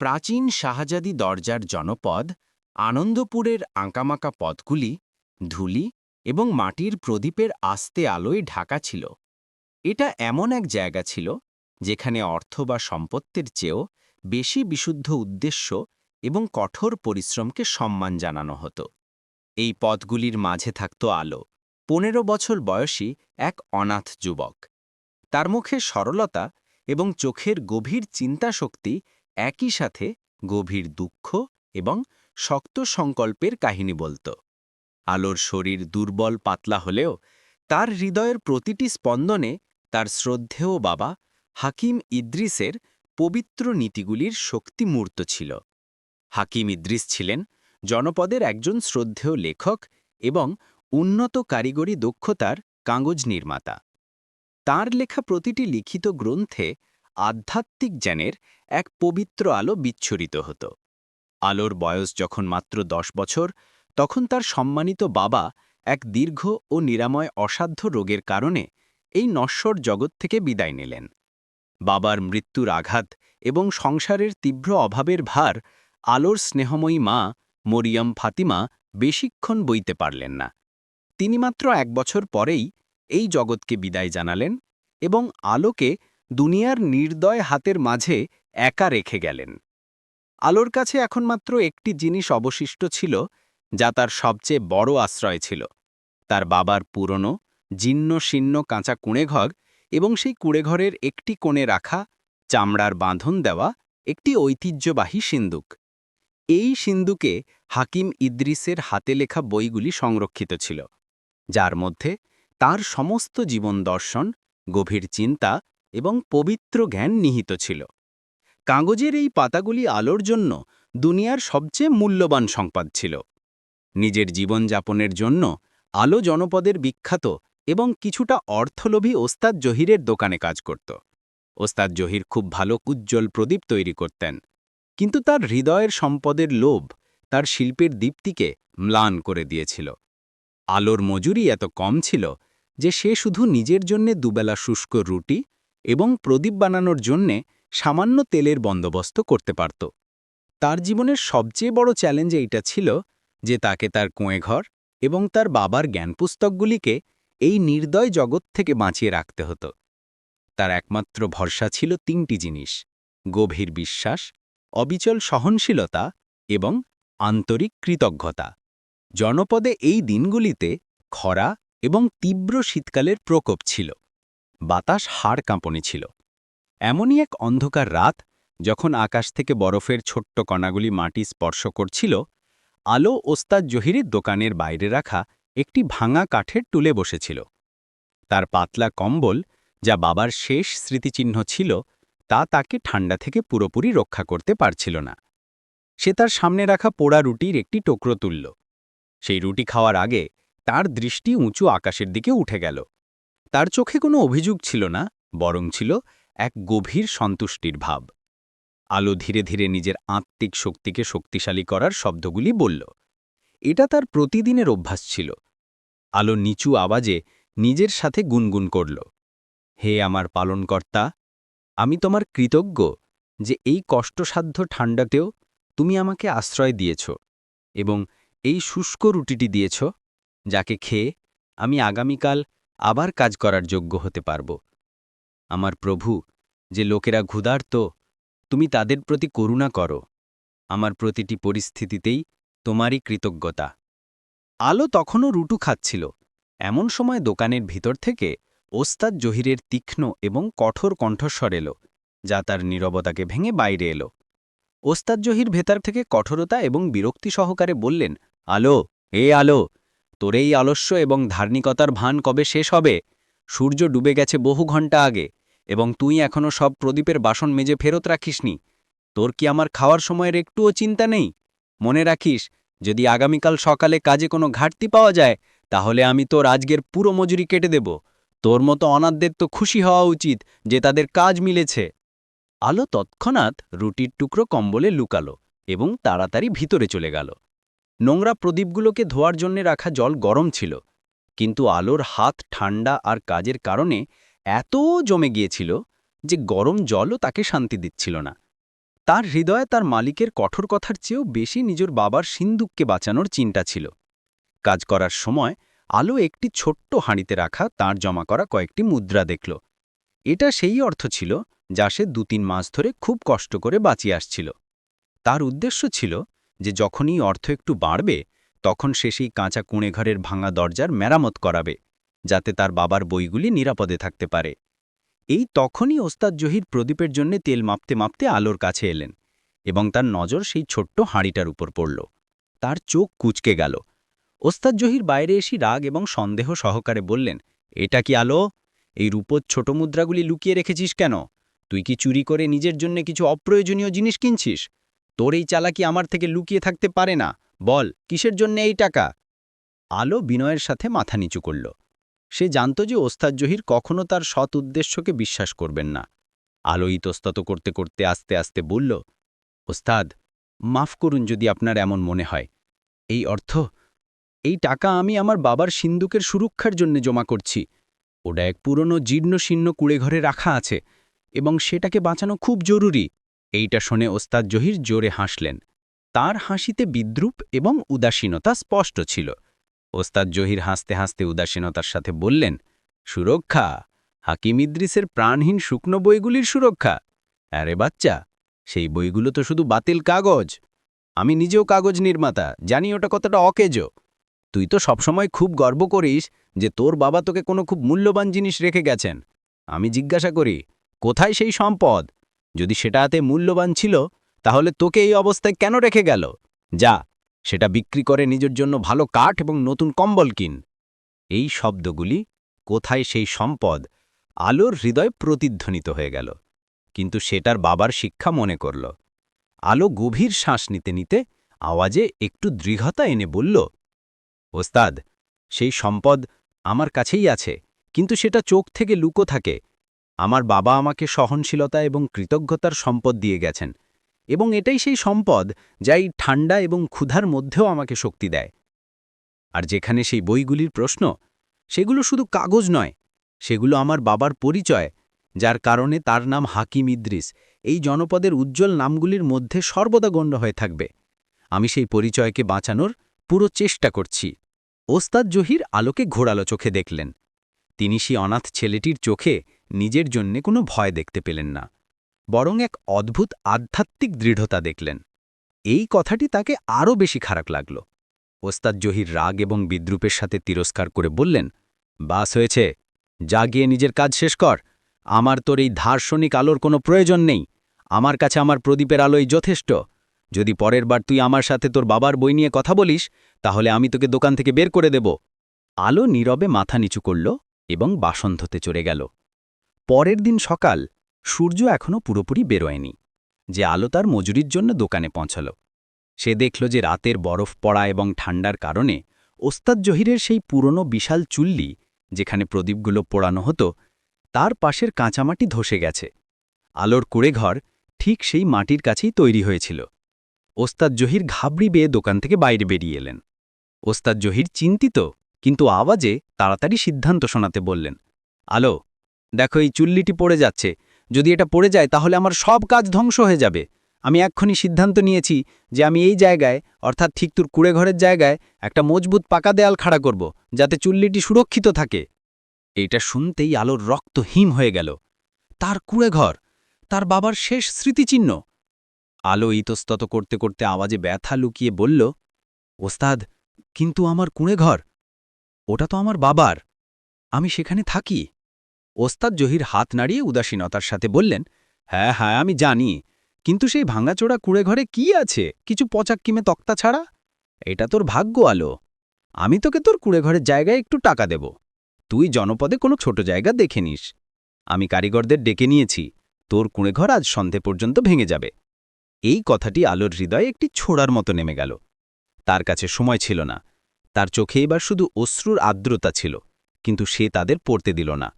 প্রাচীন শাহজাদি দরজার জনপদ, আনন্দপুরের আঁকামাকা পথগুলি ধুলি এবং মাটির প্রদীপের আস্তে আলোয় ঢাকা ছিল। এটা এমন এক জায়গা ছিল, যেখানে অর্থ বা সম্পত্তির চেয়েও বেশি বিশুদ্ধ উদ্দেশ্য এবং কঠোর পরিশ্রমকে সম্মান জানানো হতো। এই পথগুলির মাঝে থাকত আলো, পনেরো বছর বয়সী এক অনাথ যুবক। তার মুখে সরলতা এবং চোখের গভীর চিন্তাশক্তি একই সাথে গভীর দুঃখ এবং শক্ত সংকল্পের কাহিনী বলত। আলোর শরীর দুর্বল পাতলা হলেও তার হৃদয়ের প্রতিটি স্পন্দনে তার শ্রদ্ধেয় বাবা হাকিম ইদ্রিসের পবিত্র নীতিগুলির শক্তি মূর্ত ছিল। হাকিম ইদ্রিস ছিলেন জনপদের একজন শ্রদ্ধেয় লেখক এবং উন্নত কারিগরি দক্ষতার কাগজ নির্মাতা। তার লেখা প্রতিটি লিখিত গ্রন্থে আধ্যাত্মিক জ্ঞানের এক পবিত্র আলো বিচ্ছুরিত হতো। আলোর বয়স যখন মাত্র দশ বছর, তখন তার সম্মানিত বাবা এক দীর্ঘ ও নিরাময় অসাধ্য রোগের কারণে এই নশ্বর জগৎ থেকে বিদায় নিলেন। বাবার মৃত্যুর আঘাত এবং সংসারের তীব্র অভাবের ভার আলোর স্নেহময়ী মা মরিয়ম ফাতিমা বেশিক্ষণ বইতে পারলেন না। তিনি মাত্র এক বছর পরেই এই জগৎকে বিদায় জানালেন এবং আলোকে দুনিয়ার নির্দয় হাতের মাঝে একা রেখে গেলেন। আলোর কাছে এখন মাত্র একটি জিনিস অবশিষ্ট ছিল, যা তার সবচেয়ে বড় আশ্রয় ছিল। তার বাবার পুরনো, জীর্ণ শীর্ণ কাঁচা কুঁড়েঘর এবং সেই কুঁড়েঘরের একটি কোণে রাখা চামড়ার বাঁধন দেওয়া একটি ঐতিহ্যবাহী সিন্দুক। এই সিন্দুকে হাকিম ইদ্রিসের হাতে লেখা বইগুলি সংরক্ষিত ছিল, যার মধ্যে তার সমস্ত জীবন দর্শন, গভীর চিন্তা এবং পবিত্র জ্ঞান নিহিত ছিল। কাগজের এই পাতাগুলি আলোর জন্য দুনিয়ার সবচেয়ে মূল্যবান সংবাদ ছিল। নিজের জীবনযাপনের জন্য আলো জনপদের বিখ্যাত এবং কিছুটা অর্থলোভী ওস্তাদ জহিরের দোকানে কাজ করত। ওস্তাদ জহির খুব ভালো উজ্জ্বল প্রদীপ তৈরি করতেন, কিন্তু তার হৃদয়ের সম্পদের লোভ তার শিল্পের দীপ্তিকে ম্লান করে দিয়েছিল। আলোর মজুরি এত কম ছিল যে সে শুধু নিজের জন্যে দুবেলা শুষ্ক রুটি এবং প্রদীপ বানানোর জন্যে সামান্য তেলের বন্দোবস্ত করতে পারত। তার জীবনের সবচেয়ে বড় চ্যালেঞ্জ এইটা ছিল যে তাকে তার কুঁয়েঘর এবং তার বাবার জ্ঞানপুস্তকগুলিকে এই নির্দয় জগৎ থেকে বাঁচিয়ে রাখতে হতো। তার একমাত্র ভরসা ছিল তিনটি জিনিস, গভীর বিশ্বাস, অবিচল সহনশীলতা এবং আন্তরিক কৃতজ্ঞতা। জনপদে এই দিনগুলিতে খরা এবং তীব্র শীতকালের প্রকোপ ছিল। বাতাস হাড় কাঁপনি ছিল। এমনই এক অন্ধকার রাত যখন আকাশ থেকে বরফের ছোট্ট কণাগুলি মাটি স্পর্শ করছিল, আলো ওস্তাদ জহিরের দোকানের বাইরে রাখা একটি ভাঙা কাঠের টুলে বসেছিল। তার পাতলা কম্বল যা বাবার শেষ স্মৃতিচিহ্ন ছিল, তা তাকে ঠান্ডা থেকে পুরোপুরি রক্ষা করতে পারছিল না। সে তার সামনে রাখা পোড়া রুটির একটি টোকরো তুলল। সেই রুটি খাওয়ার আগে তার দৃষ্টি উঁচু আকাশের দিকে উঠে গেল। তার চোখে কোনো অভিযোগ ছিল না, বরং ছিল এক গভীর সন্তুষ্টির ভাব। আলো ধীরে ধীরে নিজের আত্মিক শক্তিকে শক্তিশালী করার শব্দগুলি বলল। এটা তার প্রতিদিনের অভ্যাস ছিল। আলো নিচু আওয়াজে নিজের সাথে গুনগুন করল। হে আমার পালনকর্তা, আমি তোমার কৃতজ্ঞ যে এই কষ্টসাধ্য ঠান্ডাতেও তুমি আমাকে আশ্রয় দিয়েছ এবং এই শুষ্ক রুটিটি দিয়েছ, যাকে খেয়ে আমি আগামীকাল আবার কাজ করার যোগ্য হতে পারব। আমার প্রভু, যে লোকেরা ক্ষুধার্ত, তুমি তাদের প্রতি করুণা করো। আমার প্রতিটি পরিস্থিতিতেই তোমারই কৃতজ্ঞতা। আলো তখনও রুটু খাচ্ছিল। এমন সময় দোকানের ভিতর থেকে ওস্তাদ জহিরের তীক্ষ্ণ এবং কঠোর কণ্ঠস্বর এলো, যা তার নীরবতাকে ভেঙে বাইরে এলো। ওস্তাদ জহির ভেতর থেকে কঠোরতা এবং বিরক্তি সহকারে বললেন, আলো, এ আলো তোর এই আলস্য এবং ধার্মিকতার ভান কবে শেষ হবে? সূর্য ডুবে গেছে বহু ঘণ্টা আগে, এবং তুই এখনও সব প্রদীপের বাসন মেজে ফেরত রাখিসনি। তোর কি আমার খাওয়ার সময়ের একটুও চিন্তা নেই? মনে রাখিস, যদি আগামীকাল সকালে কাজে কোনো ঘাটতি পাওয়া যায়, তাহলে আমি তোর আজকের পুরো মজুরি কেটে দেব। তোর মতো অনাথদের তো খুশি হওয়া উচিত যে তাদের কাজ মিলেছে। আলো তৎক্ষণাৎ রুটির টুকরো কম্বলে লুকালো এবং তাড়াতাড়ি ভিতরে চলে গেল। নোংরা প্রদীপগুলোকে ধোয়ার জন্যে রাখা জল গরম ছিল, কিন্তু আলোর হাত ঠান্ডা আর কাজের কারণে এত জমে গিয়েছিল যে গরম জলও তাকে শান্তি দিচ্ছিল না। তার হৃদয়ে তার মালিকের কঠোর কথার চেয়েও বেশি নিজের বাবার সিন্দুককে বাঁচানোর চিন্তা ছিল। কাজ করার সময় আলো একটি ছোট্ট হাঁড়িতে রাখা তার জমা করা কয়েকটি মুদ্রা দেখল। এটা সেই অর্থ ছিল যা সে দু তিন মাস ধরে খুব কষ্ট করে বাঁচিয়ে আসছিল। তার উদ্দেশ্য ছিল যে যখনই অর্থ একটু বাড়বে, তখন সে সেই কাঁচা কুঁড়েঘরের ভাঙা দরজার মেরামত করাবে, যাতে তার বাবার বইগুলি নিরাপদে থাকতে পারে। এই তখনই ওস্তাদ জহির প্রদীপের জন্য তেল মাপতে মাপতে আলোর কাছে এলেন এবং তার নজর সেই ছোট্ট হাঁড়িটার উপর পড়ল। তার চোখ কুচকে গেল। ওস্তাদ জহির বাইরে এসে রাগ এবং সন্দেহ সহকারে বললেন, এটা কি আলো? এই রূপোর ছোট মুদ্রাগুলি লুকিয়ে রেখেছিস কেন? তুই কি চুরি করে নিজের জন্য কিছু অপ্রয়োজনীয় জিনিস কিনছিস? তোর এই চালাকি আমার থেকে লুকিয়ে থাকতে পারে না? বল, কিসের জন্য এই টাকা? আলো বিনয়ের সাথে মাথা নিচু করল। সে জানত যে ওস্তাদ জহির কখনো তার সৎ উদ্দেশ্যকে বিশ্বাস করবেন না। আলো ইতস্তত করতে করতে আস্তে আস্তে বলল, ওস্তাদ, মাফ করুন যদি আপনার এমন মনে হয়। এই অর্থ, এই টাকা আমি আমার বাবার সিন্দুকের সুরক্ষার জন্য জমা করছি। ওটা এক পুরনো জীর্ণ শীর্ণ কুড়েঘরে রাখা আছে এবং সেটাকে বাঁচানো খুব জরুরি। এইটা শুনে ওস্তাদ জহির জোরে হাসলেন। তার হাসিতে বিদ্রুপ এবং উদাসীনতা স্পষ্ট ছিল। ওস্তাদ জহির হাসতে হাসতে উদাসীনতার সাথে বললেন, সুরক্ষা, হাকিম ইদ্রিসের প্রাণহীন শুকনো বইগুলির সুরক্ষা। আরে বাচ্চা, সেই বইগুলো তো শুধু বাতিল কাগজ। আমি নিজেও কাগজ নির্মাতা, জানি ওটা কতটা অকেজ। তুই তো সবসময় খুব গর্ব করিস যে তোর বাবা তোকে কোনো খুব মূল্যবান জিনিস রেখে গেছেন। আমি জিজ্ঞাসা করি, কোথায় সেই সম্পদ? যদি সেটা হাতে মূল্যবান ছিল, তাহলে তোকে এই অবস্থায় কেন রেখে গেল? যা, সেটা বিক্রি করে নিজের জন্য ভালো কাঠ এবং নতুন কম্বল কিন। এই শব্দগুলি কোথায় সেই সম্পদ, আলোর হৃদয় প্রতিধ্বনিত হয়ে গেল। কিন্তু সেটার বাবার শিক্ষা মনে করল। আলো গভীর শ্বাস নিতে নিতে আওয়াজে একটু দৃঢ়তা এনে বলল, ওস্তাদ, সেই সম্পদ আমার কাছেই আছে, কিন্তু সেটা চোখ থেকে লুকো থাকে। আমার বাবা আমাকে সহনশীলতা এবং কৃতজ্ঞতার সম্পদ দিয়ে গেছেন, এবং এটাই সেই সম্পদ যা এই ঠান্ডা এবং ক্ষুধার মধ্যেও আমাকে শক্তি দেয়। আর যেখানে সেই বইগুলির প্রশ্ন, সেগুলো শুধু কাগজ নয়, সেগুলো আমার বাবার পরিচয়, যার কারণে তার নাম হাকিম ইদ্রিস। এই জনপদের উজ্জ্বল নামগুলির মধ্যে সর্বদা গণ্য হয়ে থাকবে। আমি সেই পরিচয়কে বাঁচানোর পুরো চেষ্টা করছি। ওস্তাদ জহির আলোকে ঘোরালো চোখে দেখলেন। তিনি সেই অনাথ ছেলেটির চোখে নিজের জন্যে কোনো ভয় দেখতে পেলেন না, বরং এক অদ্ভুত আধ্যাত্মিক দৃঢ়তা দেখলেন। এই কথাটি তাকে আরও বেশি খারাপ লাগল। ওস্তাদ জহির রাগ এবং বিদ্রুপের সাথে তিরস্কার করে বললেন, বাস হয়েছে, যা গিয়ে নিজের কাজ শেষ কর। আমার তোর এই দার্শনিক আলোর কোনো প্রয়োজন নেই। আমার কাছে আমার প্রদীপের আলোই যথেষ্ট। যদি পরের বার তুই আমার সাথে তোর বাবার বই নিয়ে কথা বলিস, তাহলে আমি তোকে দোকান থেকে বের করে দেব। আলো নীরবে মাথা নিচু করল এবং বাসন্ততে চড়ে গেল। পরের দিন সকাল সূর্য এখনও পুরোপুরি বেরোয়নি। যে আলো তার মজুরির জন্য দোকানে পৌঁছল। সে দেখল যে রাতের বরফ পড়া এবং ঠান্ডার কারণে ওস্তাদ জহিরের সেই পুরনো বিশাল চুল্লি, যেখানে প্রদীপগুলো পোড়ানো হতো, তার পাশের কাঁচামাটি ধসে গেছে। আলোর কুড়েঘর ঠিক সেই মাটির কাছেই তৈরি হয়েছিল। ওস্তাদ জহির ঘাবড়ি বেয়ে দোকান থেকে বাইরে বেরিয়ে এলেন। ওস্তাদ জহির চিন্তিত, কিন্তু আওয়াজে তাড়াতাড়ি সিদ্ধান্ত শোনাতে বললেন, আলো দেখো, এই চুল্লিটি পড়ে যাচ্ছে। যদি এটা পড়ে যায়, তাহলে আমার সব কাজ ধ্বংস হয়ে যাবে। আমি এক্ষুনি সিদ্ধান্ত নিয়েছি যে আমি এই জায়গায়, অর্থাৎ ঠিক তোর কুড়েঘরের জায়গায়, একটা মজবুত পাকা দেয়াল খাড়া করব, যাতে চুল্লিটি সুরক্ষিত থাকে। এইটা শুনতেই আলোর রক্ত হিম হয়ে গেল। তার কুড়েঘর, তার বাবার শেষ স্মৃতিচিহ্ন। আলো ইতস্তত করতে করতে আওয়াজে ব্যথা লুকিয়ে বলল, ওস্তাদ, কিন্তু আমার কুঁড়েঘর, ওটা তো আমার বাবার। আমি সেখানে থাকি। ওস্তাদ জহির হাত নাড়িয়ে উদাসীনতার সাথে বললেন হ্যাঁ হ্যাঁ আমি জানি, কিন্তু সেই ভাঙাচোড়া কুঁড়েঘরে কি আছে? কিছু পচাক্কিমে তক্তা ছাড়া? এটা তোর ভাগ্য আলো। আমি তোকে তোর কুঁড়েঘরের জায়গায় একটু টাকা দেব। তুই জনপদে কোনো ছোট জায়গা দেখে নিস। আমি কারিগরদের ডেকে নিয়েছি। তোর কুঁড়েঘর আজ সন্ধে পর্যন্ত ভেঙে যাবে। এই কথাটি আলোর হৃদয়ে একটি ছোড়ার মতো নেমে গেল। তার কাছে সময় ছিল না। তার চোখে এবার শুধু অশ্রুর আর্দ্রতা ছিল, কিন্তু সে তাদের পড়তে দিল না।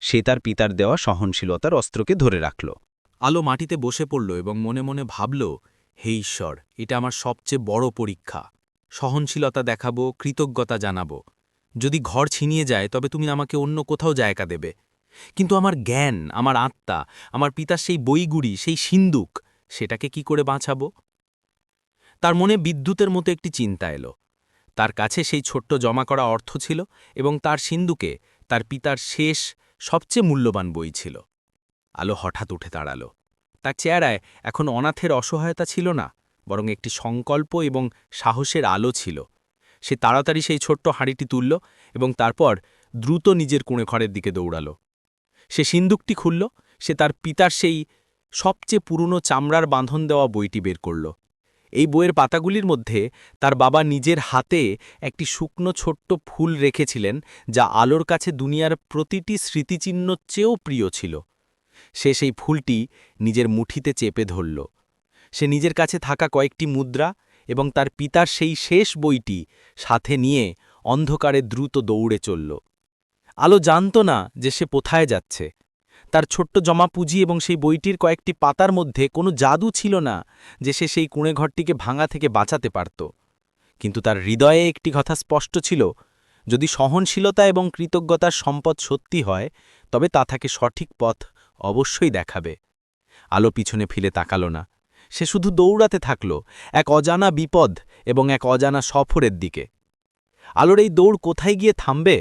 সে তার পিতার দেওয়া সহনশীলতার অস্ত্রকে ধরে রাখল। আলো মাটিতে বসে পড়ল এবং মনে মনে ভাবল, হে ঈশ্বর, এটা আমার সবচেয়ে বড় পরীক্ষা। সহনশীলতা দেখাবো, কৃতজ্ঞতা জানাব। যদি ঘর ছিনিয়ে যায়, তবে তুমি আমাকে অন্য কোথাও জায়গা দেবে। কিন্তু আমার জ্ঞান, আমার আত্মা, আমার পিতার সেই বইগুড়ি, সেই সিন্দুক, সেটাকে কি করে বাঁচাবো? তার মনে বিদ্যুতের মতো একটি চিন্তা এলো। তার কাছে সেই ছোট্ট জমা করা অর্থ ছিল এবং তার সিন্ধুকে তার পিতার শেষ সবচেয়ে মূল্যবান বই ছিল। আলো হঠাৎ উঠে দাঁড়াল। তার চেহারায় এখন অনাথের অসহায়তা ছিল না, বরং একটি সংকল্প এবং সাহসের আলো ছিল। সে তাড়াতাড়ি সেই ছোট্ট হাঁড়িটি তুলল এবং তারপর দ্রুত নিজের কুঁড়েঘরের দিকে দৌড়াল। সে সিন্দুকটি খুলল, সে তার পিতার সেই সবচেয়ে পুরনো চামড়ার বাঁধন দেওয়া বইটি বের করল। এই বইয়ের পাতাগুলির মধ্যে তার বাবা নিজের হাতে একটি শুকনো ছোট্ট ফুল রেখেছিলেন, যা আলোর কাছে দুনিয়ার প্রতিটি স্মৃতিচিহ্ন চেয়েও প্রিয় ছিল। সে সেই ফুলটি নিজের মুঠিতে চেপে ধরল। সে নিজের কাছে থাকা কয়েকটি মুদ্রা এবং তার পিতার সেই শেষ বইটি সাথে নিয়ে অন্ধকারে দ্রুত দৌড়ে চলল। আলো জানত না যে সে কোথায় যাচ্ছে। তার ছোট্ট জমা পুঁজি এবং সেই বইটির কয়েকটি পাতার মধ্যে কোনো জাদু ছিল না যে সে সেই কুঁড়েঘরটিকে ভাঙা থেকে বাঁচাতে পারত। কিন্তু তার হৃদয়ে একটি কথা স্পষ্ট ছিল, যদি সহনশীলতা এবং কৃতজ্ঞতার সম্পদ সত্যি হয়, তবে তা তাকে সঠিক পথ অবশ্যই দেখাবে। আলো পিছনে ফিরে তাকাল না। সে শুধু দৌড়াতে থাকল, এক অজানা বিপদ এবং এক অজানা সফরের দিকে। আলোর এই দৌড় কোথায় গিয়ে থামবে?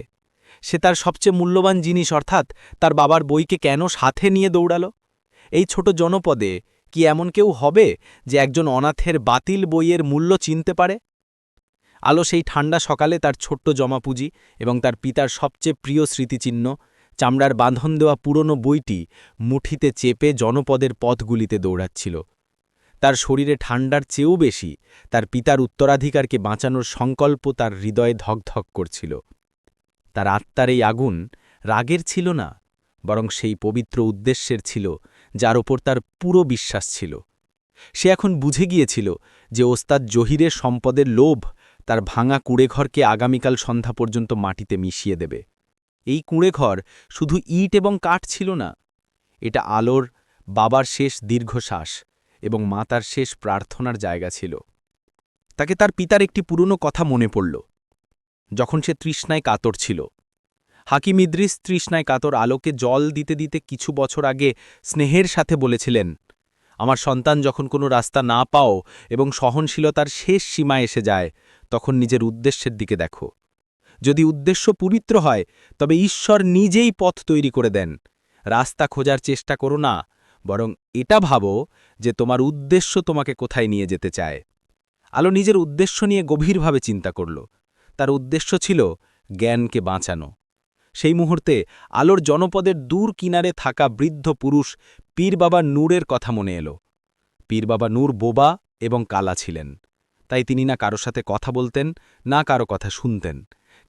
সে তার সবচেয়ে মূল্যবান জিনিস, অর্থাৎ তার বাবার বইকে কেন সাথে নিয়ে দৌড়াল? এই ছোট জনপদে কি এমন কেউ হবে যে একজন অনাথের বাতিল বইয়ের মূল্য চিনতে পারে? আলো সেই ঠান্ডা সকালে তার ছোট্ট জমাপুঁজি এবং তার পিতার সবচেয়ে প্রিয় স্মৃতিচিহ্ন, চামড়ার বাঁধন দেওয়া পুরনো বইটি মুঠিতে চেপে জনপদের পথগুলিতে দৌড়াচ্ছিল। তার শরীরে ঠান্ডার চেয়েও বেশি তার পিতার উত্তরাধিকারকে বাঁচানোর সংকল্প তার হৃদয়ে ধকধক করছিল। তার আত্মার এই আগুন রাগের ছিল না, বরং সেই পবিত্র উদ্দেশ্যের ছিল, যার ওপর তার পুরো বিশ্বাস ছিল। সে এখন বুঝে গিয়েছিল যে ওস্তাদ জহিরের সম্পদের লোভ তার ভাঙা কুঁড়েঘরকে আগামীকাল সন্ধ্যা পর্যন্ত মাটিতে মিশিয়ে দেবে। এই কুঁড়েঘর শুধু ইট এবং কাঠ ছিল না, এটা আলোর, বাবার শেষ দীর্ঘশ্বাস এবং মাতার শেষ প্রার্থনার জায়গা ছিল। তাকে তার পিতার একটি পুরনো কথা মনে পড়ল। যখন সে তৃষ্ণায় কাতর ছিল। হাকিম ইদ্রিস তৃষ্ণায় কাতর আলোকে জল দিতে দিতে কিছু বছর আগে স্নেহের সাথে বলেছিলেন, আমার সন্তান যখন কোনো রাস্তা না পাও এবং সহনশীলতার শেষ সীমা এসে যায়, তখন নিজের উদ্দেশ্যের দিকে দেখো। যদি উদ্দেশ্য পবিত্র হয়, তবে ঈশ্বর নিজেই পথ তৈরি করে দেন। রাস্তা খোঁজার চেষ্টা করো না, বরং এটা ভাবো যে তোমার উদ্দেশ্য তোমাকে কোথায় নিয়ে যেতে চায়। আলো নিজের উদ্দেশ্য নিয়ে গভীরভাবে চিন্তা করল। তার উদ্দেশ্য ছিল জ্ঞানকে বাঁচানো। সেই মুহূর্তে আলোর জনপদের দূর কিনারে থাকা বৃদ্ধ পুরুষ পীর বাবা নূরের কথা মনে এলো। পীর বাবা নূর বোবা এবং কালা ছিলেন। তাই তিনি না কারও সাথে কথা বলতেন, না কারও কথা শুনতেন।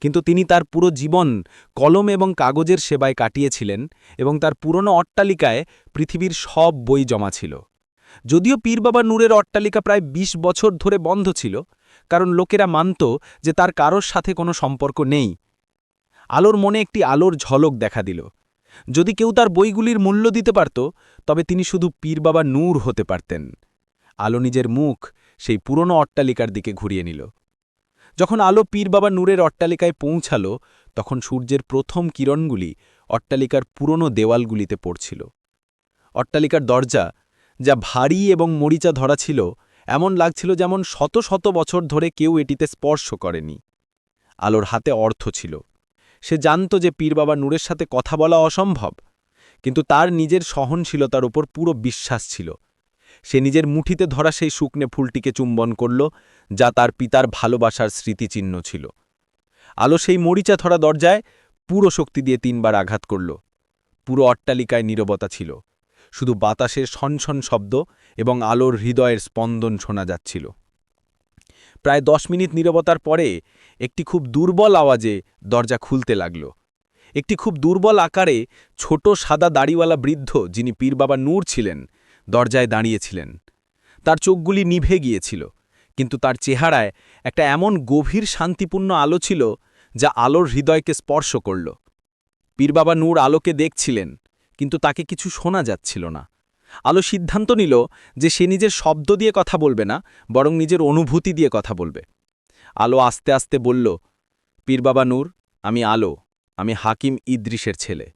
কিন্তু তিনি তার পুরো জীবন কলম এবং কাগজের সেবায় কাটিয়েছিলেন এবং তার পুরনো অট্টালিকায় পৃথিবীর সব বই জমা ছিল। যদিও পীর বাবা নূরের অট্টালিকা প্রায় ২০ বছর ধরে বন্ধ ছিল কারণ লোকেরা মানত যে তার কারোর সাথে কোনো সম্পর্ক নেই। আলোর মনে একটি আলোর ঝলক দেখা দিল। যদি কেউ তার বইগুলির মূল্য দিতে পারত, তবে তিনি শুধু পীর বাবা নূর হতে পারতেন। আলো নিজের মুখ সেই পুরনো অট্টালিকার দিকে ঘুরিয়ে নিল। যখন আলো পীর বাবা নূরের অট্টালিকায় পৌঁছাল, তখন সূর্যের প্রথম কিরণগুলি অট্টালিকার পুরনো দেওয়ালগুলিতে পড়ছিল। অট্টালিকার দরজা, যা ভারী এবং মরিচা ধরা ছিল এমন লাগছিল যেমন শত শত বছর ধরে কেউ এটিতে স্পর্শ করেনি। আলোর হাতে অর্থ ছিল। সে জানত যে পীর বাবা নূরের সাথে কথা বলা অসম্ভব, কিন্তু তার নিজের সহনশীলতার ওপর পুরো বিশ্বাস ছিল। সে নিজের মুঠিতে ধরা সেই শুকনে ফুলটিকে চুম্বন করল, যা তার পিতার ভালোবাসার স্মৃতিচিহ্ন ছিল। আলো সেই মরিচা ধরা দরজায় পুরো শক্তি দিয়ে তিনবার আঘাত করল। পুরো অট্টালিকায় নীরবতা ছিল। শুধু বাতাসের সনসন শব্দ এবং আলোর হৃদয়ের স্পন্দন শোনা যাচ্ছিল। প্রায় দশ মিনিট নীরবতার পরে একটি খুব দুর্বল আওয়াজে দরজা খুলতে লাগল। একটি খুব দুর্বল আকারে ছোট সাদা দাড়িওয়ালা বৃদ্ধ যিনি পীর বাবা নূর ছিলেন, দরজায় দাঁড়িয়েছিলেন। তার চোখগুলি নিভে গিয়েছিল, কিন্তু তার চেহারায় একটা এমন গভীর শান্তিপূর্ণ আলো ছিল যা আলোর হৃদয়কে স্পর্শ করল। পীর বাবা নূর আলোকে দেখছিলেন কিন্তু তাকে কিছু শোনা যাচ্ছিল না। আলো সিদ্ধান্ত নিল যে সে নিজের শব্দ দিয়ে কথা বলবে না, বরং নিজের অনুভূতি দিয়ে কথা বলবে। আলো আস্তে আস্তে বলল পীর বাবা নূর, আমি আলো, আমি হাকিম ইদ্রিসের ছেলে।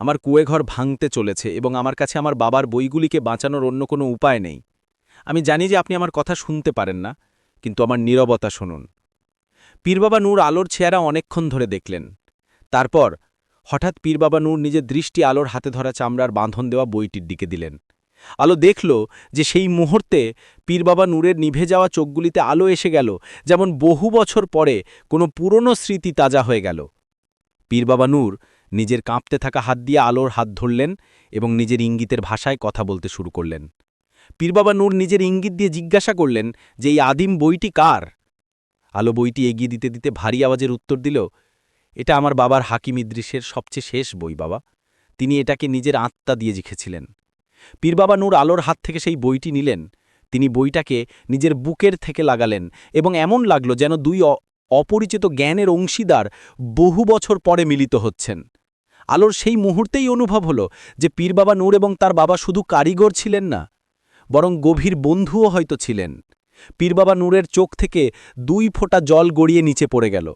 আমার কুয়েঘর ভাঙতে চলেছে এবং আমার কাছে আমার বাবার বইগুলিকে বাঁচানোর অন্য কোনো উপায় নেই। আমি জানি যে আপনি আমার কথা শুনতে পারেন না, কিন্তু আমার নীরবতা শুনুন। পীরবাবা নূর আলোর চেহারা অনেকক্ষণ ধরে দেখলেন। তারপর হঠাৎ পীরবাবা নূর নিজের দৃষ্টি আলোর হাতে ধরা চামড়ার বাঁধন দেওয়া বইটির দিকে দিলেন। আলো দেখল যে সেই মুহূর্তে পীরবাবা নূরের নিভে যাওয়া চোখগুলিতে আলো এসে গেল, যেমন বহু বছর পরে কোনো পুরনো স্মৃতি তাজা হয়ে গেল। পীরবাবা নূর নিজের কাঁপতে থাকা হাত দিয়ে আলোর হাত ধরলেন এবং নিজের ইঙ্গিতের ভাষায় কথা বলতে শুরু করলেন। পীরবাবা নূর নিজের ইঙ্গিত দিয়ে জিজ্ঞাসা করলেন যে, এই আদিম বইটি কার? আলো বইটি এগিয়ে দিতে দিতে ভারী আওয়াজের উত্তর দিল এটা আমার বাবার হাকিম ইদ্রিসের সবচেয়ে শেষ বই, বাবা। তিনি এটাকে নিজের আত্মা দিয়ে লিখেছিলেন পীরবাবা নূর আলোর হাত থেকে সেই বইটি নিলেন। তিনি বইটাকে নিজের বুকের থেকে লাগালেন এবং এমন লাগল যেন দুই অপরিচিত জ্ঞানের অংশীদার বহু বছর পরে মিলিত হচ্ছেন। আলোর সেই মুহূর্তেই অনুভব হল যে পীরবাবা নূর এবং তার বাবা শুধু কারিগর ছিলেন না, বরং গভীর বন্ধুও হয়তো ছিলেন। পীরবাবা নূরের চোখ থেকে দুই ফোঁটা জল গড়িয়ে নিচে পড়ে গেল।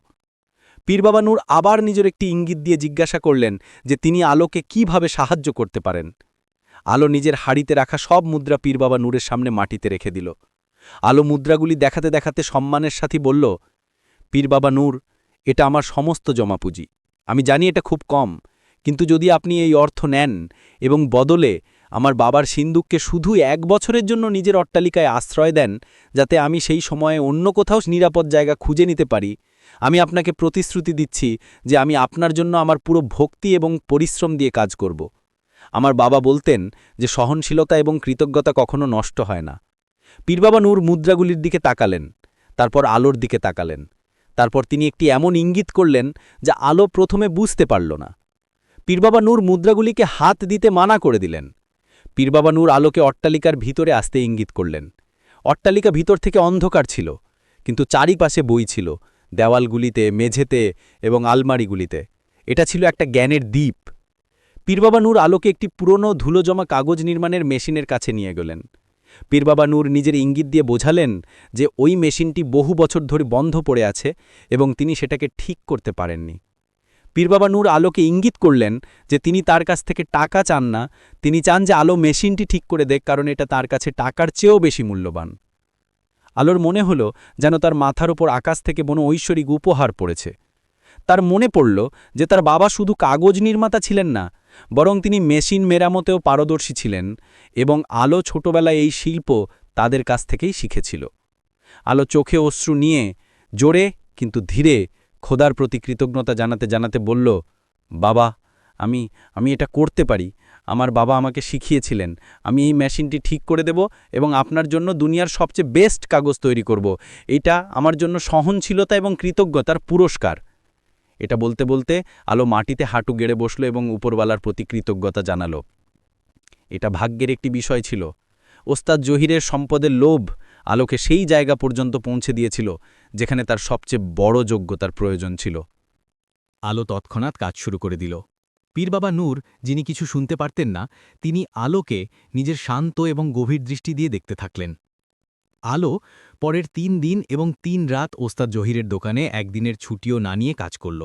পীরবাবা নূর আবার নিজের একটি ইঙ্গিত দিয়ে জিজ্ঞাসা করলেন যে তিনি আলোকে কীভাবে সাহায্য করতে পারেন। আলো নিজের হাড়িতে রাখা সব মুদ্রা পীরবাবা নূরের সামনে মাটিতে রেখে দিল। আলো মুদ্রাগুলি দেখাতে দেখাতে সম্মানের সাথে বলল পীরবাবা নূর এটা আমার সমস্ত জমা পুঁজি আমি জানি এটা খুব কম, কিন্তু যদি আপনি এই অর্থ নেন এবং বদলে আমার বাবার সিন্দুককে শুধু এক বছরের জন্য নিজের অট্টালিকায় আশ্রয় দেন, যাতে আমি সেই সময়ে অন্য কোথাও নিরাপদ জায়গা খুঁজে নিতে পারি আমি আপনাকে প্রতিশ্রুতি দিচ্ছি যে আমি আপনার জন্য আমার পুরো ভক্তি এবং পরিশ্রম দিয়ে কাজ করব। আমার বাবা বলতেন যে সহনশীলতা এবং কৃতজ্ঞতা কখনো নষ্ট হয় না। পীরবাবা নূর মুদ্রাগুলির দিকে তাকালেন, তারপর আলোর দিকে তাকালেন, তারপর তিনি একটি এমন ইঙ্গিত করলেন যা আলো প্রথমে বুঝতে পারল না। পীরবাবা নূর মুদ্রাগুলিকে হাত দিতে মানা করে দিলেন। পীরবাবা নূর আলোকে অট্টালিকার ভিতরে আসতে ইঙ্গিত করলেন। অট্টালিকা ভিতর থেকে অন্ধকার ছিল, কিন্তু চারিপাশে বই ছিল দেওয়ালগুলিতে, মেঝেতে এবং আলমারিগুলিতে। এটা ছিল একটা জ্ঞানের দ্বীপ। পীরবাবা নূর আলোকে একটি পুরনো ধুলোজমা কাগজ নির্মাণের মেশিনের কাছে নিয়ে গেলেন। পীরবাবা নূর নিজের ইঙ্গিত দিয়ে বোঝালেন যে ওই মেশিনটি বহু বছর ধরে বন্ধ পড়ে আছে এবং তিনি সেটাকে ঠিক করতে পারেননি। পীরবাবা নূর আলোকে ইঙ্গিত করলেন যে তিনি তার কাছ থেকে টাকা চান না, তিনি চান যে আলো মেশিনটি ঠিক করে দেখ, কারণ এটা তার কাছে টাকার চেয়েও বেশি মূল্যবান। আলোর মনে হল যেন তার মাথার ওপর আকাশ থেকে বনো ঐশ্বরিক উপহার পড়েছে। তার মনে পড়ল যে তার বাবা শুধু কাগজ নির্মাতা ছিলেন না, বরং তিনি মেশিন মেরামতেও পারদর্শী ছিলেন এবং আলো ছোটবেলায় এই শিল্প তাদের কাছ থেকেই শিখেছিল। আলো চোখে অশ্রু নিয়ে, জোরে কিন্তু ধীরে খোদার প্রতি কৃতজ্ঞতা জানাতে জানাতে বলল, বাবা, আমি আমি এটা করতে পারি। আমার বাবা আমাকে শিখিয়েছিলেন। আমি এই মেশিনটি ঠিক করে দেব এবং আপনার জন্য দুনিয়ার সবচেয়ে বেস্ট কাগজ তৈরি করব। এটা আমার জন্য সহনশীলতা এবং কৃতজ্ঞতার পুরস্কার। এটা বলতে বলতে আলো মাটিতে হাঁটু গেড়ে বসল এবং উপরওয়ালার প্রতি কৃতজ্ঞতা জানালো। এটা ভাগ্যের একটি বিষয় ছিল। ওস্তাদ জহিরের সম্পদের লোভ আলোকে সেই জায়গা পর্যন্ত পৌঁছে দিয়েছিল, যেখানে তার সবচেয়ে বড় যোগ্যতার প্রয়োজন ছিল। আলো তৎক্ষণাৎ কাজ শুরু করে দিল। পীরবাবা নূর, যিনি কিছু শুনতে পারতেন না, তিনি আলোকে নিজের শান্ত এবং গভীর দৃষ্টি দিয়ে দেখতে থাকলেন। আলো পরের তিন দিন এবং তিন রাত ওস্তাদ জহিরের দোকানে একদিনের ছুটিও না নিয়ে কাজ করল।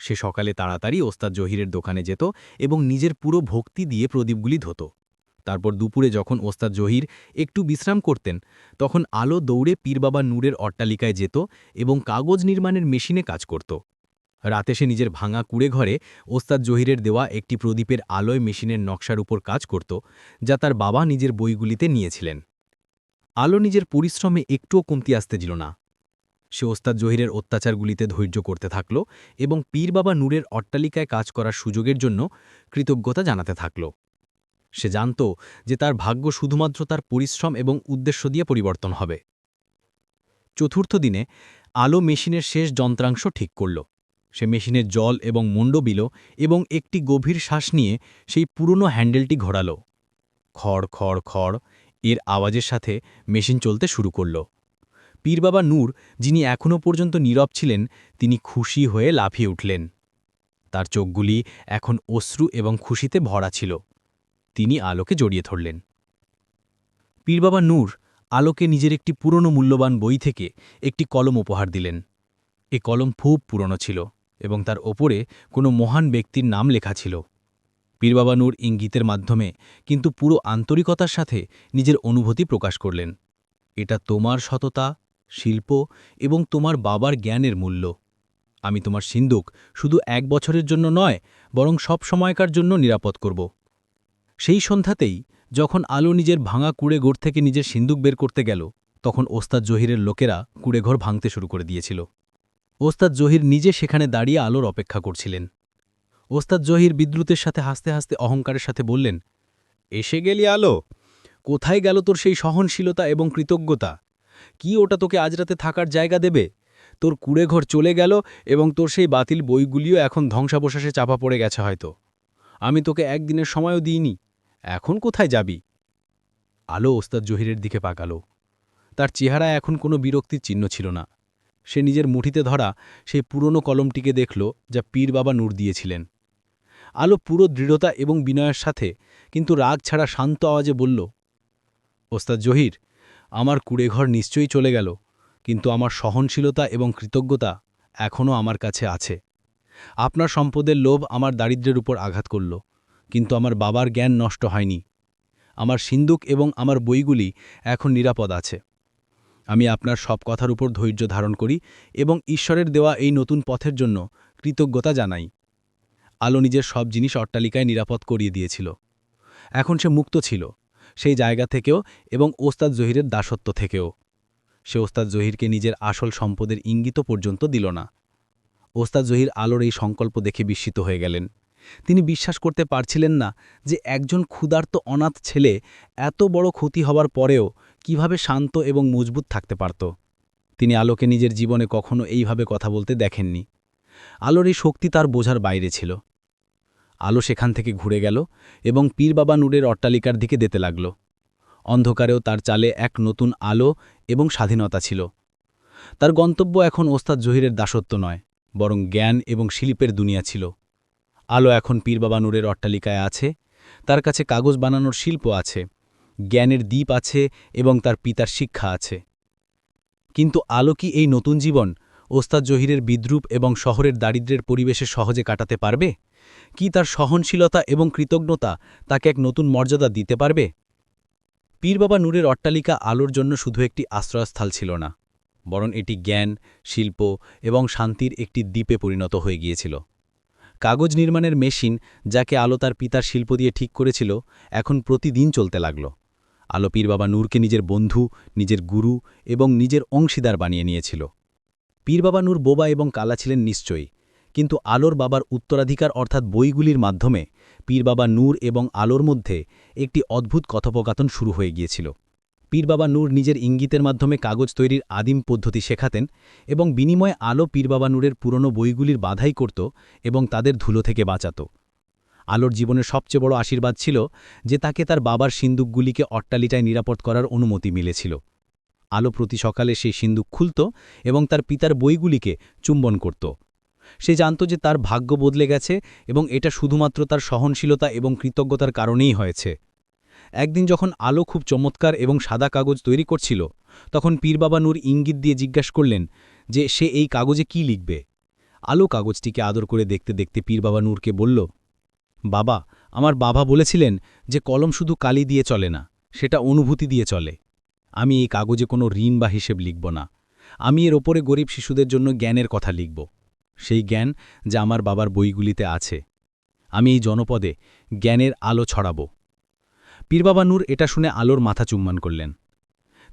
সে সকালে তাড়াতাড়ি ওস্তাদ জহিরের দোকানে যেত এবং নিজের পুরো ভক্তি দিয়ে প্রদীপগুলি ধোত। তারপর দুপুরে যখন ওস্তাদ জহির একটু বিশ্রাম করতেন, তখন আলো দৌড়ে পীরবাবা নূরের অট্টালিকায় যেত এবং কাগজ নির্মাণের মেশিনে কাজ করত। রাতে সে নিজের ভাঙা কুড়ে ঘরে ওস্তাদ জহিরের দেওয়া একটি প্রদীপের আলোয় মেশিনের নকশার উপর কাজ করত, যা তার বাবা নিজের বইগুলিতে নিয়েছিলেন। আলো নিজের পরিশ্রমে একটুও কমতি আসতে দিল না। সে ওস্তাদ জহিরের অত্যাচারগুলিতে ধৈর্য করতে থাকল এবং পীর বাবা নূরের অট্টালিকায় কাজ করার সুযোগের জন্য কৃতজ্ঞতা জানাতে থাকল। সে জানত যে তার ভাগ্য শুধুমাত্র তার পরিশ্রম এবং উদ্দেশ্য দিয়ে পরিবর্তন হবে। চতুর্থ দিনে আলো মেশিনের শেষ যন্ত্রাংশ ঠিক করল। সে মেশিনের জল এবং মুন্ড বিল এবং একটি গভীর শ্বাস নিয়ে সেই পুরনো হ্যান্ডেলটি ঘোরাল। খড় খড় খড়, এর আওয়াজের সাথে মেশিন চলতে শুরু করল। পীরবাবা নূর, যিনি এখনও পর্যন্ত নীরব ছিলেন, তিনি খুশি হয়ে লাফিয়ে উঠলেন। তার চোখগুলি এখন অশ্রু এবং খুশিতে ভরা ছিল। তিনি আলোকে জড়িয়ে ধরলেন। পীরবাবা নূর আলোকে নিজের একটি পুরনো মূল্যবান বই থেকে একটি কলম উপহার দিলেন। এ কলম খুব পুরনো ছিল। এবং তার ওপরে কোনো মহান ব্যক্তির নাম লেখা ছিল। পীরবাবা নূর ইঙ্গিতের মাধ্যমে কিন্তু পুরো আন্তরিকতার সাথে নিজের অনুভূতি প্রকাশ করলেন। এটা তোমার সততা, শিল্প এবং তোমার বাবার জ্ঞানের মূল্য। আমি তোমার সিন্দুক শুধু এক বছরের জন্য নয়, বরং সব সময়কার জন্য নিরাপদ করব। সেই সন্ধ্যাতেই যখন আলো নিজের ভাঙা কুড়েঘর থেকে নিজের সিন্দুক বের করতে গেল, তখন ওস্তাদ জহিরের লোকেরা কুড়েঘর ভাঙতে শুরু করে দিয়েছিল। ওস্তাদ জহির নিজে সেখানে দাঁড়িয়ে আলোর অপেক্ষা করছিলেন। ওস্তাদ জহির বিদ্রুতের সাথে হাসতে হাসতে অহংকারের সাথে বললেন, এসে গেলি আলো। কোথায় গেল তোর সেই সহনশীলতা এবং কৃতজ্ঞতা? কি ওটা তোকে আজ রাতে থাকার জায়গা দেবে? তোর কুড়েঘর চলে গেল এবং তোর সেই বাতিল বইগুলিও এখন ধ্বংসাবশেষে চাপা পড়ে গেছে হয়তো। আমি তোকে একদিনের সময়ও দিইনি। এখন কোথায় যাবি? আলো ওস্তাদ জহিরের দিকে পাকালো। তার চেহারায় এখন কোনো বিরক্তির চিহ্ন ছিল না। সে নিজের মুঠিতে ধরা সেই পুরনো কলমটিকে দেখল যা পীর বাবা নূর দিয়েছিলেন। আলো পুরো দৃঢ়তা এবং বিনয়ের সাথে, কিন্তু রাগ ছাড়া শান্ত আওয়াজে বলল, ওস্তাদ জহির, আমার কুড়েঘর নিশ্চয়ই চলে গেল, কিন্তু আমার সহনশীলতা এবং কৃতজ্ঞতা এখনও আমার কাছে আছে। আপনার সম্পদের লোভ আমার দারিদ্র্যের উপর আঘাত করল, কিন্তু আমার বাবার জ্ঞান নষ্ট হয়নি। আমার সিন্দুক এবং আমার বইগুলি এখন নিরাপদ আছে। আমি আপনার সব কথার উপর ধৈর্য ধারণ করি এবং ঈশ্বরের দেওয়া এই নতুন পথের জন্য কৃতজ্ঞতা জানাই। আলো নিজের সব জিনিস অট্টালিকায় নিরাপদ করিয়ে দিয়েছিল। এখন সে মুক্ত ছিল, সেই জায়গা থেকেও এবং ওস্তাদ জহিরের দাসত্ব থেকেও। সে ওস্তাদ জহিরকে নিজের আসল সম্পদের ইঙ্গিত পর্যন্ত দিল না। ওস্তাদ জহির আলোর এই সংকল্প দেখে বিস্মিত হয়ে গেলেন। তিনি বিশ্বাস করতে পারছিলেন না যে একজন ক্ষুধার্ত অনাথ ছেলে এত বড় ক্ষতি হবার পরেও কীভাবে শান্ত এবং মজবুত থাকতে পারত। তিনি আলোকে নিজের জীবনে কখনো এইভাবে কথা বলতে দেখেননি। আলোর এই শক্তি তার বোঝার বাইরে ছিল। আলো সেখান থেকে ঘুরে গেল এবং পীর বাবা নূরের অট্টালিকার দিকে যেতে লাগল। অন্ধকারেও তার চালে এক নতুন আলো এবং স্বাধীনতা ছিল। তার গন্তব্য এখন ওস্তাদ জহিরের দাসত্ব নয়, বরং জ্ঞান এবং শিল্পের দুনিয়া ছিল। আলো এখন পীর বাবা নূরের অট্টালিকায় আছে, তার কাছে কাগজ বানানোর শিল্প আছে। জ্ঞানের দ্বীপ আছে এবং তার পিতার শিক্ষা আছে। কিন্তু আলো কি এই নতুন জীবন ওস্তাদ জহিরের বিদ্রুপ এবং শহরের দারিদ্র্যের পরিবেশে সহজে কাটাতে পারবে? কি তার সহনশীলতা এবং কৃতজ্ঞতা তাকে এক নতুন মর্যাদা দিতে পারবে? পীর বাবা নূরের অট্টালিকা আলোর জন্য শুধু একটি আশ্রয়স্থল ছিল না, বরং এটি জ্ঞান, শিল্প এবং শান্তির একটি দ্বীপে পরিণত হয়ে গিয়েছিল। কাগজ নির্মাণের মেশিন যাকে আলো তার পিতার শিল্প দিয়ে ঠিক করেছিল, এখন প্রতিদিন চলতে লাগল। আলো পীর বাবা নূরকে নিজের বন্ধু, নিজের গুরু এবং নিজের অংশীদার বানিয়ে নিয়েছিল। পীর বাবা নূর বোবা এবং কালা ছিলেন নিশ্চয়ই, কিন্তু আলোর বাবার উত্তরাধিকার অর্থাৎ বইগুলির মাধ্যমে পীর বাবা নূর এবং আলোর মধ্যে একটি অদ্ভুত কথোপকথন শুরু হয়ে গিয়েছিল। পীর বাবা নূর নিজের ইঙ্গিতের মাধ্যমে কাগজ তৈরির আদিম পদ্ধতি শেখাতেন এবং বিনিময়ে আলো পীর বাবা নূরের পুরনো বইগুলির বাধাই করত এবং তাদের ধুলো থেকে বাঁচাত। আলোর জীবনের সবচেয়ে বড় আশীর্বাদ ছিল যে তাকে তার বাবার সিন্দুকগুলিকে অট্টালিটায় নিরাপদ করার অনুমতি মিলেছিল। আলো প্রতি সকালে সেই সিন্দুক খুলত এবং তার পিতার বইগুলিকে চুম্বন করত। সে জানত যে তার ভাগ্য বদলে গেছে এবং এটা শুধুমাত্র তার সহনশীলতা এবং কৃতজ্ঞতার কারণেই হয়েছে। একদিন যখন আলো খুব চমৎকার এবং সাদা কাগজ তৈরি করছিল, তখন পীরবাবা নূর ইঙ্গিত দিয়ে জিজ্ঞাসা করলেন যে সে এই কাগজে কি লিখবে? আলো কাগজটিকে আদর করে দেখতে দেখতে পীরবাবা নূরকে বলল বাবা, আমার বাবা বলেছিলেন যে কলম শুধু কালি দিয়ে চলে না, সেটা অনুভূতি দিয়ে চলে। আমি এই কাগজে কোনো ঋণ বা হিসেব লিখব না। আমি এর ওপরে গরিব শিশুদের জন্য জ্ঞানের কথা লিখব। সেই জ্ঞান যা আমার বাবার বইগুলিতে আছে। আমি এই জনপদে জ্ঞানের আলো ছড়াব। পীরবাবা নূর এটা শুনে আলোর মাথা চুম্বন করলেন।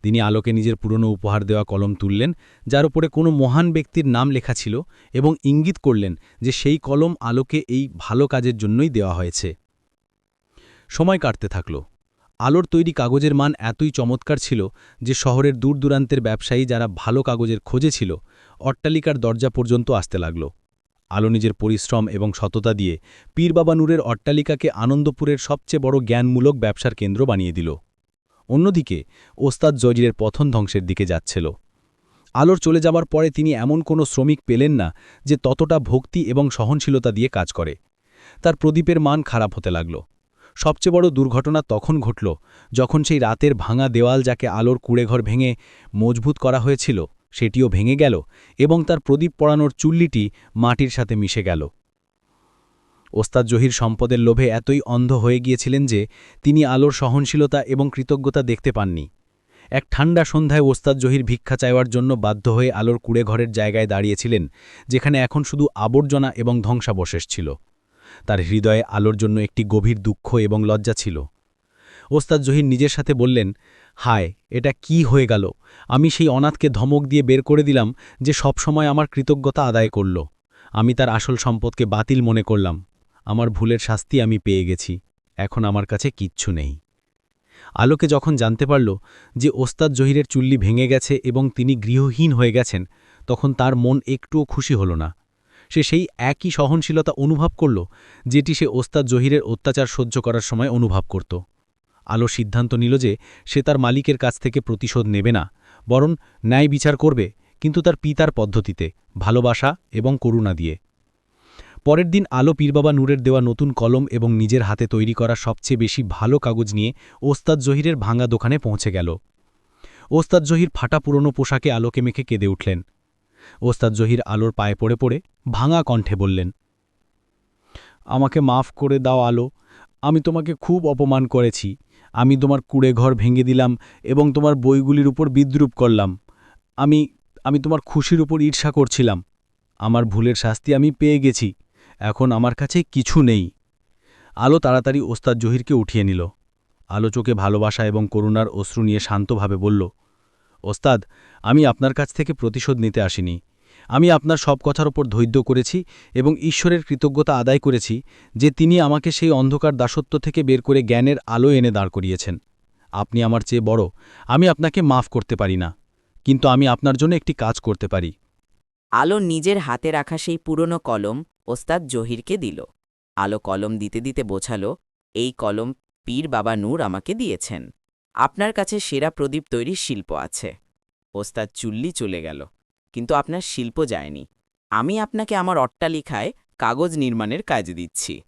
তিনি আলোকে নিজের পুরনো উপহার দেওয়া কলম তুললেন, যার উপরে কোনো মহান ব্যক্তির নাম লেখা ছিল এবং ইঙ্গিত করলেন যে সেই কলম আলোকে এই ভালো কাজের জন্যই দেওয়া হয়েছে। সময় কাটতে থাকল। আলোর তৈরি কাগজের মান এতই চমৎকার ছিল যে শহরের দূর দূরান্তের ব্যবসায়ী যারা ভালো কাগজের খোঁজে ছিল, অট্টালিকার দরজা পর্যন্ত আসতে লাগল। আলো নিজের পরিশ্রম এবং সততা দিয়ে পীর বাবা নূরের অট্টালিকাকে আনন্দপুরের সবচেয়ে বড় জ্ঞানমূলক ব্যবসার কেন্দ্র বানিয়ে দিল। অন্যদিকে, ওস্তাদ জজিরের পথন ধ্বংসের দিকে যাচ্ছিল। আলোর চলে যাবার পরে তিনি এমন কোনো শ্রমিক পেলেন না যে ততটা ভক্তি এবং সহনশীলতা দিয়ে কাজ করে। তার প্রদীপের মান খারাপ হতে লাগল। সবচেয়ে বড় দুর্ঘটনা তখন ঘটল যখন সেই রাতের ভাঙা দেওয়াল যাকে আলোর কুড়েঘর ভেঙে মজবুত করা হয়েছিল, সেটিও ভেঙে গেল এবং তার প্রদীপ পড়ানোর চুল্লিটি মাটির সাথে মিশে গেল। ওস্তাদ জহির সম্পদের লোভে এতই অন্ধ হয়ে গিয়েছিলেন যে তিনি আলোর সহনশীলতা এবং কৃতজ্ঞতা দেখতে পাননি। এক ঠান্ডা সন্ধ্যায় ওস্তাদ জহির ভিক্ষা চাইবার জন্য বাধ্য হয়ে আলোর কুড়ে ঘরের জায়গায় দাঁড়িয়েছিলেন, যেখানে এখন শুধু আবর্জনা এবং ধ্বংসাবশেষ ছিল। তার হৃদয়ে আলোর জন্য একটি গভীর দুঃখ এবং লজ্জা ছিল। ওস্তাদ জহির নিজের সাথে বললেন, হায়, এটা কি হয়ে গেল? আমি সেই অনাথকে ধমক দিয়ে বের করে দিলাম যে সবসময় আমার কৃতজ্ঞতা আদায় করল। আমি তার আসল সম্পদকে বাতিল মনে করলাম। আমার ভুলের শাস্তি আমি পেয়ে গেছি, এখন আমার কাছে কিচ্ছু নেই। আলোকে যখন জানতে পারল যে ওস্তাদ জহিরের চুল্লি ভেঙে গেছে এবং তিনি গৃহহীন হয়ে গেছেন, তখন তার মন একটুও খুশি হল না। সে সেই একই সহনশীলতা অনুভব করল যেটি সে ওস্তাদ জহিরের অত্যাচার সহ্য করার সময় অনুভব করত। আলো সিদ্ধান্ত নিল যে সে তার মালিকের কাছ থেকে প্রতিশোধ নেবে না, বরং ন্যায় বিচার করবে, কিন্তু তার পিতার পদ্ধতিতে, ভালোবাসা এবং করুণা দিয়ে। পরের দিন আলো পীরবাবা নূরের দেওয়া নতুন কলম এবং নিজের হাতে তৈরি করা সবচেয়ে বেশি ভালো কাগজ নিয়ে ওস্তাদ জহিরের ভাঙা দোকানে পৌঁছে গেল। ওস্তাদ জহির ফাটা পুরনো পোশাকে আলোকে মেখে কেঁদে উঠলেন। ওস্তাদ জহির আলোর পায়ে পড়ে পড়ে ভাঙা কণ্ঠে বললেন, আমাকে মাফ করে দাও আলো, আমি তোমাকে খুব অপমান করেছি। আমি তোমার কুড়ে ঘর ভেঙে দিলাম এবং তোমার বইগুলির উপর বিদ্রুপ করলাম। আমি আমি তোমার খুশির উপর ঈর্ষা করছিলাম। আমার ভুলের শাস্তি আমি পেয়ে গেছি। এখন আমার কাছে কিছু নেই। আলো তাড়াতাড়ি ওস্তাদ জহিরকে উঠিয়ে নিল। আলো চোখে ভালোবাসা এবং করুণার অশ্রু নিয়ে শান্তভাবে বলল, ওস্তাদ, আমি আপনার কাছ থেকে প্রতিশোধ নিতে আসিনি। আমি আপনার সব কথার ওপর ধৈর্য করেছি এবং ঈশ্বরের কৃতজ্ঞতা আদায় করেছি যে তিনি আমাকে সেই অন্ধকার দাসত্ব থেকে বের করে জ্ঞানের আলো এনে দাঁড় করিয়েছেন। আপনি আমার চেয়ে বড়। আমি আপনাকে মাফ করতে পারি না। কিন্তু আমি আপনার জন্য একটি কাজ করতে পারি। আলো নিজের হাতে রাখা সেই পুরনো কলম ওস্তাদ জহিরকে দিল। আলো কলম দিতে দিতে বোঝালো, এই কলম পীর বাবা নূর আমাকে দিয়েছেন। আপনার কাছে সেরা প্রদীপ তৈরির শিল্প আছে ওস্তাদ চুল্লি চলে গেল। কিন্তু আপনার শিল্প যায়নি। আমি আপনাকে আমার অট্টালিকায় কাগজ নির্মাণের কাজ দিচ্ছি।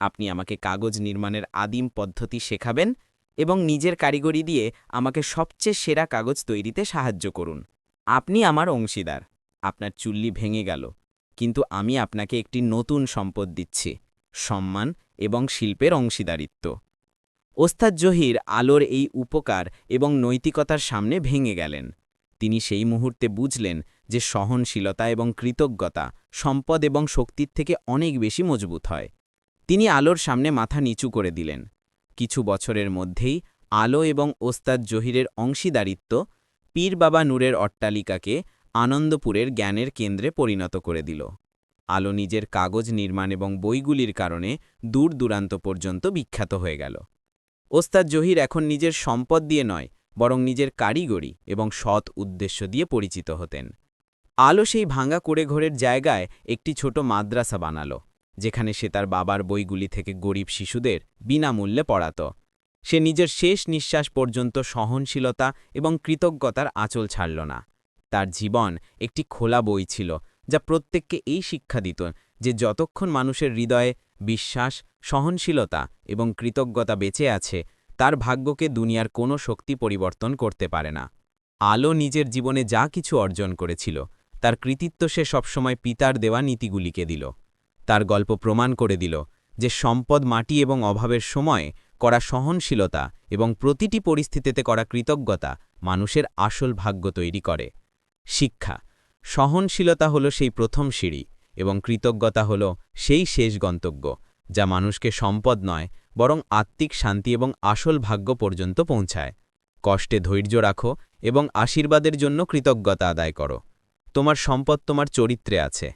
আপনি আমাকে কাগজ নির্মাণের আদিম পদ্ধতি শেখাবেন এবং নিজের কারিগরি দিয়ে আমাকে সবচেয়ে সেরা কাগজ তৈরিতে সাহায্য করুন। আপনি আমার অংশীদার। আপনার চুল্লি ভেঙে গেল। কিন্তু আমি আপনাকে একটি নতুন সম্পদ দিচ্ছি, সম্মান এবং শিল্পের অংশীদারিত্ব। ওস্তাদ জহির আলোর এই উপকার এবং নৈতিকতার সামনে ভেঙে গেলেন। তিনি সেই মুহূর্তে বুঝলেন যে সহনশীলতা এবং কৃতজ্ঞতা সম্পদ এবং শক্তির থেকে অনেক বেশি মজবুত হয়। তিনি আলোর সামনে মাথা নিচু করে দিলেন। কিছু বছরের মধ্যেই আলো এবং ওস্তাদ জহিরের অংশীদারিত্ব পীর বাবা নূরের অট্টালিকাকে আনন্দপুরের জ্ঞানের কেন্দ্রে পরিণত করে দিল। আলো নিজের কাগজ নির্মাণ এবং বইগুলির কারণে দূর দূরান্ত পর্যন্ত বিখ্যাত হয়ে গেল। ওস্তাদ জহির এখন নিজের সম্পদ দিয়ে নয়, বরং নিজের কারিগরি এবং সৎ উদ্দেশ্য দিয়ে পরিচিত হতেন। আলো সেই ভাঙা করে ঘরের জায়গায় একটি ছোট মাদ্রাসা বানালো, যেখানে সে তার বাবার বইগুলি থেকে গরিব শিশুদের বিনামূল্যে পড়াত। সে নিজের শেষ নিঃশ্বাস পর্যন্ত সহনশীলতা এবং কৃতজ্ঞতার আঁচল ছাড়ল না। তার জীবন একটি খোলা বই ছিল, যা প্রত্যেককে এই শিক্ষা দিত যে যতক্ষণ মানুষের হৃদয়ে বিশ্বাস, সহনশীলতা এবং কৃতজ্ঞতা বেঁচে আছে, তার ভাগ্যকে দুনিয়ার কোনো শক্তি পরিবর্তন করতে পারে না। আলো নিজের জীবনে যা কিছু অর্জন করেছিল, তার কৃতিত্ব সে সবসময় পিতার দেওয়া নীতিগুলিকে দিল। তার গল্প প্রমাণ করে দিল যে সম্পদ, মাটি এবং অভাবের সময় করা সহনশীলতা এবং প্রতিটি পরিস্থিতিতে করা কৃতজ্ঞতা মানুষের আসল ভাগ্য তৈরি করে। শিক্ষা। সহনশীলতা হলো সেই প্রথম সিঁড়ি এবং কৃতজ্ঞতা হলো সেই শেষ গন্তব্য, যা মানুষকে সম্পদ নয়, বরং আত্মিক শান্তি এবং আসল ভাগ্য পর্যন্ত পৌঁছায়। কষ্টে ধৈর্য রাখো এবং আশীর্বাদের জন্য কৃতজ্ঞতা আদায় করো। তোমার সম্পদ তোমার চরিত্রে আছে।